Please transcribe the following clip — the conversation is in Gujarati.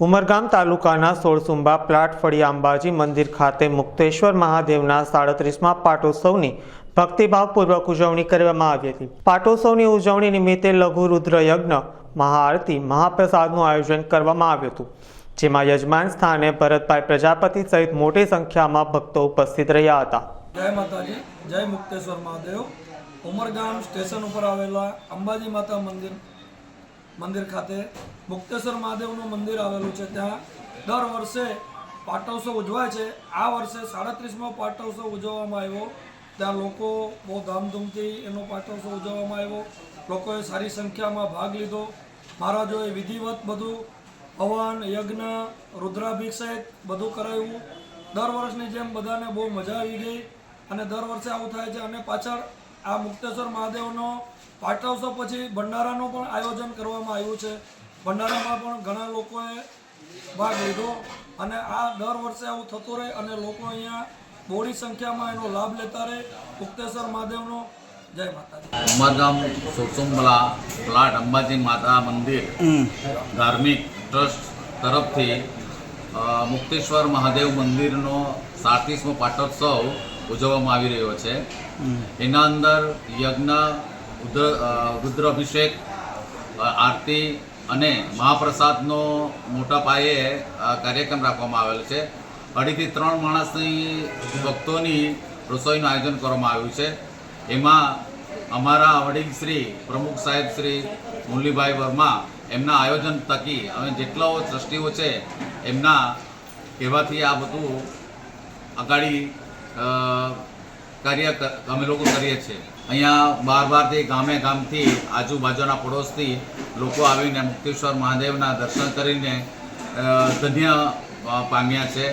ઉમરગામ તાલુકાના સોળસુંબા પ્લાટ ફળી અંબાજી મંદિર ખાતે મુક્તેશ્વર મહાદેવના સાડત્રીસમાં પાટોત્સવની ભક્તિભાવપૂર્વક ઉજવણી કરવામાં આવી હતી. પાટોત્સવની ઉજવણી નિમિત્તે લઘુ રુદ્રયજ્ઞ, મહાઆરતી, મહાપ્રસાદનું આયોજન કરવામાં આવ્યું હતું. જેમાં યજમાન સ્થાને ભરતભાઈ પ્રજાપતિ સહિત મોટી સંખ્યામાં ભક્તો ઉપસ્થિત રહ્યા હતા. જય માતાજી, જય મુક્તેશ્વર મહાદેવ. ઉમરગામ સ્ટેશન ઉપર આવેલા અંબાજી માતા મંદિર મંદિર ખાતે મુક્તેશ્વર મહાદેવનું મંદિર આવેલું છે. ત્યાં દર વર્ષે પાટોત્સવ ઉજવાય છે. આ વર્ષે સાડત્રીસમો પાટોત્સવ ઉજવવામાં આવ્યો. ત્યાં લોકો બહુ ધામધૂમથી એનો પાટોત્સવ ઉજવવામાં આવ્યો. લોકોએ સારી સંખ્યામાં ભાગ લીધો. મહારાજોએ વિધિવત બધું, હવન, યજ્ઞ, રુદ્રાભિષેક બધું કરાવ્યું. દર વર્ષની જેમ બધાને બહુ મજા આવી ગઈ અને દર વર્ષે આવું થાય છે અને પાછળ આ મુક્તેશ્વર મહાદેવનો પાટોત્સવ પછી ભંડારાનું પણ આયોજન કરવામાં આવ્યું છે. ભંડારામાં પણ ઘણા લોકોએ ભાગ લીધો અને આ દર વર્ષે આવું થતું રહે અને લોકો અહીંયા બોડી સંખ્યામાં એનો લાભ લેતા રહે. મુક્તેશ્વર મહાદેવનો જય માતાજી. ઉમરગામ સોસુંબલા પ્લાટ અંબાજી માતા મંદિર ધાર્મિક ટ્રસ્ટ તરફથી મુક્તેશ્વર મહાદેવ મંદિરનો સાડત્રીસમો પાટોત્સવ ઉજવવામાં આવી રહ્યો છે. એના અંદર યજ્ઞ રુદ્ર અભિષેક આરતી અને મહાપ્રસાદનો મોટા પાયે કાર્યક્રમ રાખવામાં આવેલ છે. અઢીથી ત્રણ માણસની ભક્તોની રસોઈનું આયોજન કરવામાં આવ્યું છે. એમાં અમારા વડીલ શ્રી પ્રમુખ સાહેબ શ્રી મુરલીભાઈ વર્મા એમના આયોજન થકી અમે જેટલાઓ દ્રષ્ટિઓ છે એમના કહેવાથી આ બધું અગાડી કાર્ય અમે લોકો કરીએ છીએ. અહીંયા બાર બારથી ગામે ગામથી આજુબાજુના પડોશથી લોકો આવીને મુક્તેશ્વર મહાદેવના દર્શન કરીને ધન્ય પામ્યા છે.